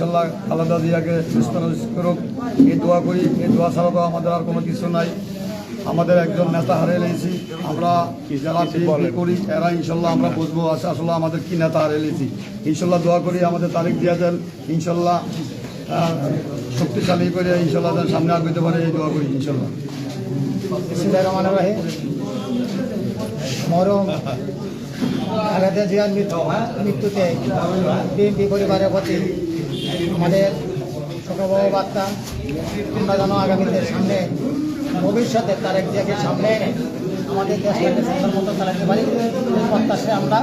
ইনশাল্লাহ খালেদা জিয়াকে সুস্থ করুক। এই দোয়া করি এই দোয়া ছাড়া তো আমাদের আর কোনো কিছু নাই। আমাদের একজন নেতা হারিয়ে নিয়েছি। আমরা যারা করি এরা ইনশাল্লাহ আমরা বুঝব আছে আসলে আমাদের কি নেতা হারিয়ে নিয়েছি। ইনশাল্লাহ দোয়া করি আমাদের তারিখ দিয়ে দেন। ইনশাল্লাহ শক্তিশালী করে ইনশাল্লাহ যেন সামনে আগাইতে পারে এই দোয়া করি ইনশাল্লাহ মরম খালেদা জিয়ার মৃত্যু মৃত্যুতে বিএনপি পরিবারের প্রতি আমাদের শোকবহ বার্তা আমরা যেন আগামীদের সামনে ভবিষ্যতে তারেক জিয়াকে সামনে এনে আমাদের দেশটাকে সুন্দর মতো চালাতে পারি এই প্রত্যাশায় আমরা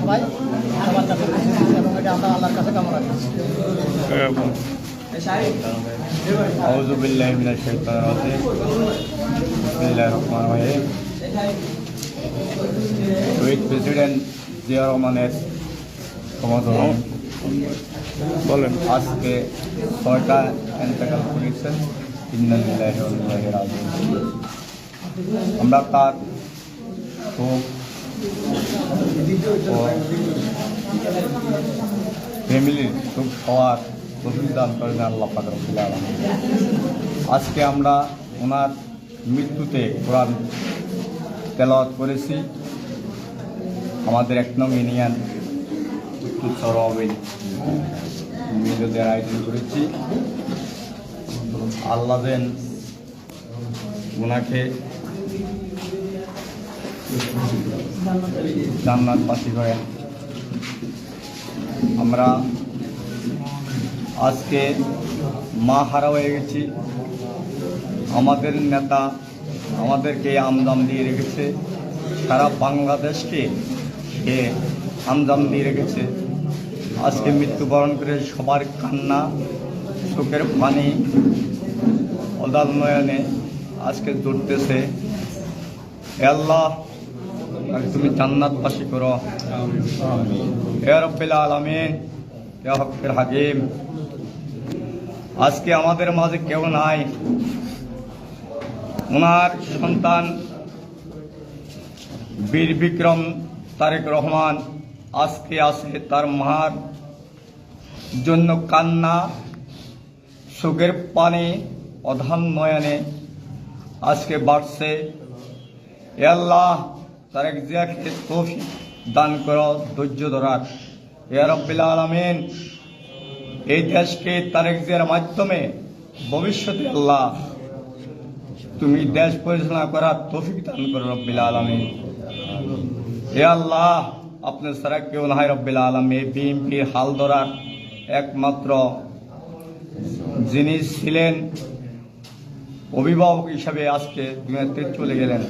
সবাই কথাবার্তা করতেছি এবং এটা আমরা আল্লাহর কাছে কামনা করছি أعوذ بالله من الشيطان الرجيم بسم الله الرحمن الرحيم শহীদ প্রেসিডেন্ট জিয়া রহমানের সমাধান বলেন। আজকে ছয়টা এন্তেকাল করেছেন আমরা তার শোক ফ্যামিলির সুখ হওয়ার প্রতিদান করেন আল্লাহ পাক রব্বুল আলামিন। আজকে আমরা ওনার মৃত্যুতে কোরআন তেলাওয়াত করেছি। আমাদের এক নং ইউনিয়ন উত্তর হবে মিলদের আয়োজন করেছি। আল্লাহ দেন ওনাকে জান্নাত পাশি করেন আমরা আজকে মা হারা হয়ে গেছি। আমাদের নেতা আমাদেরকে আমদাম দিয়ে রেখেছে। সারা বাংলাদেশকে সে আমদাম দিয়ে রেখেছে। আজকে মৃত্যুবরণ করে সবার কান্না চোখের পানি অদাল নয়নে আজকে জুটতেছে। আল্লাহ তুমি জান্নাত জান্নাতবাসী করো। রব্বিল আলামিন হকের হাকিম। আজকে আমাদের মাঝে কেউ নাই। ওনার সন্তান বীর বিক্রম তারেক রহমান। আজকে আসে তার মার জন্য কান্না সুখের পানে অধান নয়নে। আজকে বাড়ছে। আল্লাহ তারেক জিয়াকে তৌফিক দান করো, ধৈর্য ধরার। এ রব্বিল আলমিন, এই দেশকে তারেক জিয়ার মাধ্যমে ভবিষ্যতে আল্লাহ তুমি দেশ পরিচালনা করার তৌফিক দান করো রব্বিল আলমিন। এ আল্লাহ আপনি সারা কেউ নাই রব্বিল আলম এই বিএনপির হাল ধরার একমাত্র যিনি ছিলেন অভিভাবক হিসাবে আজকে দুনিয়াতে চলে গেলেন।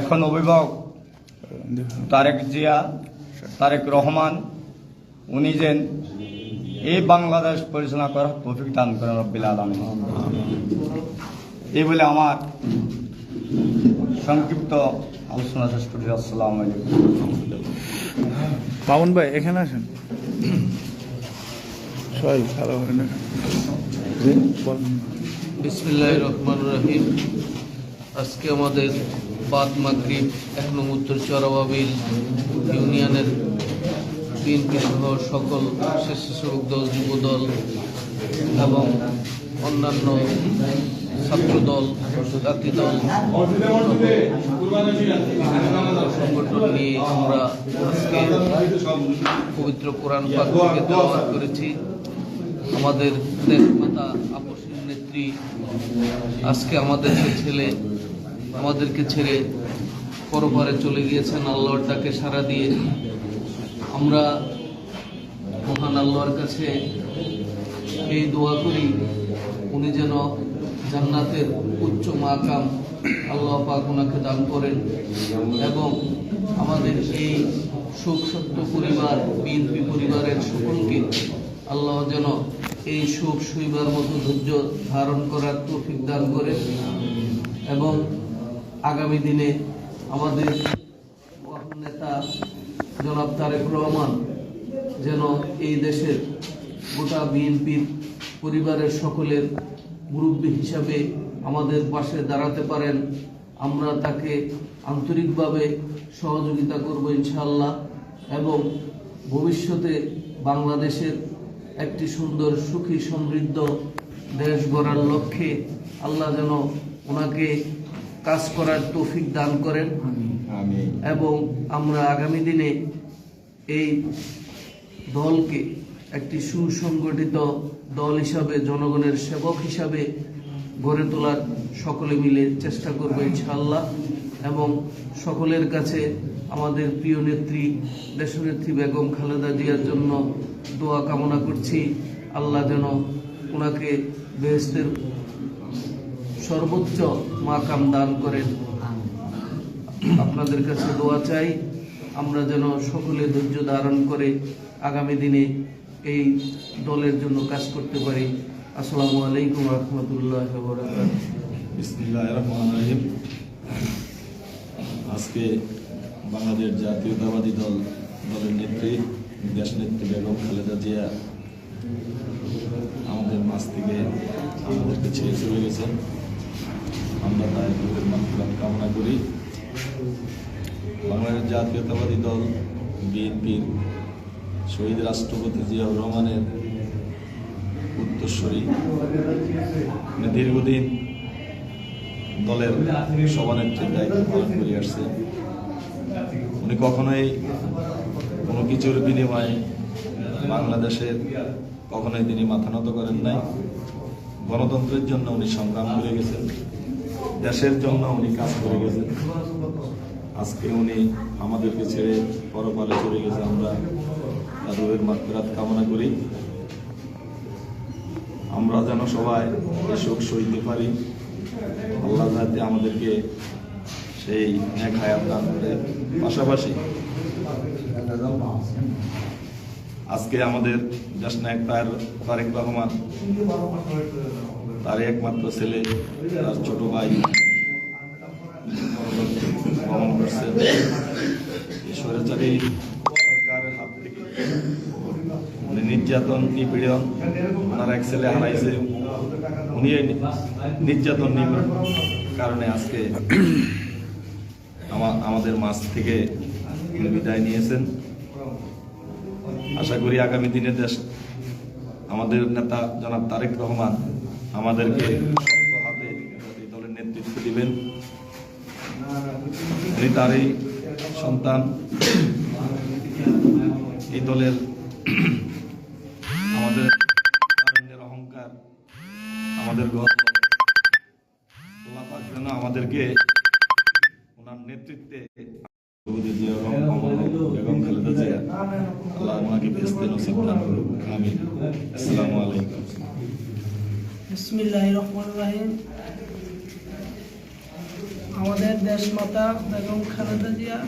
এখন অভিভাবক তারেক জিয়া, তারেক রহমান, উনি যেন এই বাংলাদেশ পরিচালনা করার তৌফিক দান করেন রব্বিল আলম এই বলে আমার সংক্ষিপ্ত আলোচনা শেষ করছি আসসালামু আলাইকুম। মামুন ভাই এখানে আসেন। সবাই ভালো হয় না বিসমিল্লাহ রহমান রহিম। আজকে আমাদের বাদ মাগরিব এক নং উত্তর চরাবাবিল ইউনিয়নের বিএনপি সহ সকল স্বেচ্ছাসেবক দল যুব দল এবং অন্যান্য ছাত্র দল জাতি দল, সংগঠন নিয়ে আমরা আজকে পবিত্র কোরআন পাক থেকে করেছি। আমাদের দেশমাতা আপসীর নেত্রী, আজকে আমাদেরকে ছেলে, আমাদেরকে ছেড়ে পরপারে চলে গিয়েছেন আল্লাহর ডাকে সারা দিয়ে। আমরা মহান আল্লাহর কাছে এই দোয়া করি, উনি যেন জান্নাতের উচ্চ মাকাম আল্লাহ পাক ওনাকে দান করেন এবং আমাদের এই সুখ সত্য পরিবার বিএনপি পরিবারের সকলকে আল্লাহ যেন এই সুখ শুইবার মতো ধৈর্য ধারণ করার তৌফিক দান করে এবং আগামী দিনে আমাদের নেতা জনাব তারেক রহমান যেন এই দেশের গোটা বিএনপির পরিবারের সকলের মুরব্বী হিসাবে আমাদের পাশে দাঁড়াতে পারেন। আমরা তাকে আন্তরিকভাবে সহযোগিতা করব ইনশাল্লাহ এবং ভবিষ্যতে বাংলাদেশের একটি সুন্দর সুখী সমৃদ্ধ দেশ গড়ার লক্ষ্যে আল্লাহ যেন ওনাকে কাজ করার তৌফিক দান করেন। এবং আমরা আগামী দিনে এই দলকে একটি সুসংগঠিত দল হিসাবে, জনগণের সেবক হিসাবে গড়ে তোলার সকলে মিলে চেষ্টা করব ইনশাল্লাহ এবং সকলের কাছে আমাদের প্রিয় নেত্রী, দেশনেত্রী বেগম খালেদা জিয়ার জন্য দোয়া কামনা করছি। আল্লাহ যেন ওনাকে বেহেস্তের সর্বোচ্চ মাকাম দান করেন। আপনাদের কাছে দোয়া চাই। আমরা যেন সকলে ধৈর্য ধারণ করে আগামী দিনে এই দলের জন্য কাজ করতে পারি। আসসালামু আলাইকুম রহমতুল্লাহ আজকে বাংলাদেশ জাতীয়তাবাদী দল, দলের নেত্রী দেশ নেত্রী বেগম খালেদা জিয়া আমাদের মাছ থেকে আমাদেরকে ছেড়ে চলে গেছেন। আমরা তাই তাদের মাত্রাত কামনা করি। বাংলাদেশ জাতীয়তাবাদী দল, বিএনপির শহীদ রাষ্ট্রপতি জিয়াউর রহমানের উত্তরস্বরী উনি দীর্ঘদিন দলের সভানেত্রীর দায়িত্ব পালন করে আসছে। উনি কখনোই কোনো কিছুর বিনিময়ে বাংলাদেশের কখনোই তিনি মাথা নত করেন নাই। গণতন্ত্রের জন্য উনি সংগ্রাম করে গেছেন। দেশের জন্য উনি কাজ করে গেছেন। আজকে উনি আমাদেরকে ছেড়ে পরপারে চলে গেছে। আমরা তার রোহের মাত্রাত কামনা করি। আমরা যেন সবাই শোক সইতে পারি। আল্লাহ যাতে আমাদেরকে সেই এক হায়াত দান করে। পাশাপাশি আজকে আমাদের দেশ নায়ক তার তারেক রহমান তার একমাত্র ছেলে, তার ছোট ভাই ভ্রমণ করছে। এই স্বৈরাচারী সরকারের হাত থেকে উনি নির্যাতন নিপীড়ন ওনার এক ছেলে হারাইছে। উনি নির্যাতন কারণে আজকে আমা- আমাদের মাছ থেকে বিদায় নিয়েছেন। আশা করি আগামী দিনে দেশ আমাদের নেতা জনাব তারেক রহমান আমাদেরকে দলের নেতৃত্ব দিবেন। উনি তার এই সন্তান। এই দলের আমাদের আমাদেরকে ওনার নেতৃত্বে দেশমাতা বেগম খালেদা জিয়া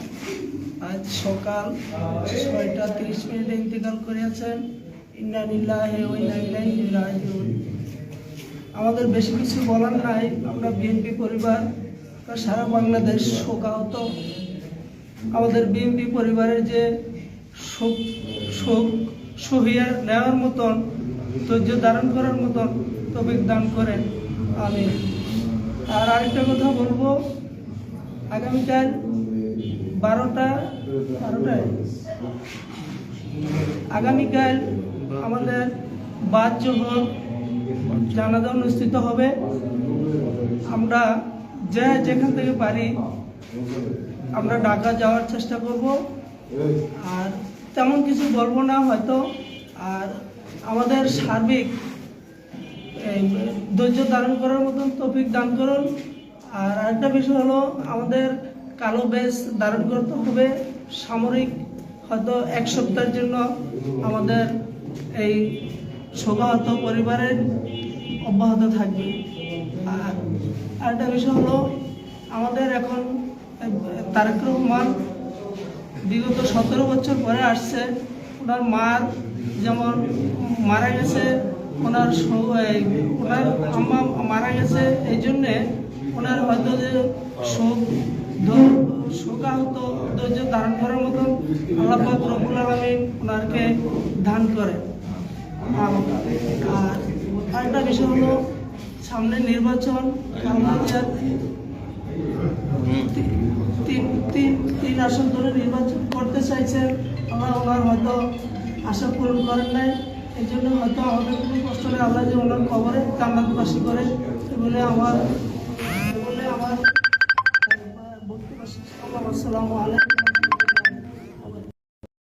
আজ সকাল ছয়টা তিরিশ মিনিটে ইন্তেকাল করিয়াছেন। ইন্নানিল্লাহ আমাদের বেশি কিছু বলার নাই। আমরা বিএনপি পরিবার সারা বাংলাদেশ শোকাহত। আমাদের বিএনপি পরিবারের যে শোক শোক সহিয়া নেওয়ার মতন, ধৈর্য ধারণ করার মতন তবিক দান করেন। আমি আর আরেকটা কথা বলব, আগামীকাল বারোটা, বারোটায়? আগামীকাল আমাদের বাদ জোহর জানাজা অনুষ্ঠিত হবে। আমরা যে যেখান থেকে পারি, আমরা ঢাকা যাওয়ার চেষ্টা করব। আর তেমন কিছু বলব না হয়তো। আর আমাদের সার্বিক ধৈর্য ধারণ করার মতন তৌফিক দান করুন। আর আরেকটা বিষয় হলো, আমাদের কালো বেশ ধারণ করতে হবে। সামরিক হয়তো এক সপ্তাহের জন্য আমাদের এই শোভাহত পরিবারের অব্যাহত থাকবে আর আরেকটা বিষয় হলো, আমাদের এখন তারেক রহমান বিগত সতেরো বছর পরে আসছে। ওনার মার যেমন মারা গেছে, ওনার ওনার আম্মা মারা গেছে, এই জন্যে ওনার হয়তো যে শোক শোকাহত ধৈর্য ধারণ করার মতন আল্লাহ রবুল আলমিন ওনারকে দান করে আর আর আরেকটা বিষয় হলো সামনে নির্বাচন তিন তিন তিন আসন ধরে নির্বাচন করতে চাইছেন আমরা ওনার হয়তো আশা পূরণ করেন নাই। এই জন্য হয়তো আমাদের খুবই কষ্ট হয় আল্লাহ যে ওনার কবরে জান্নাতবাসী করে বলে আমার বলে আমার বক্তব্য। আসসালামু আলাইকুম।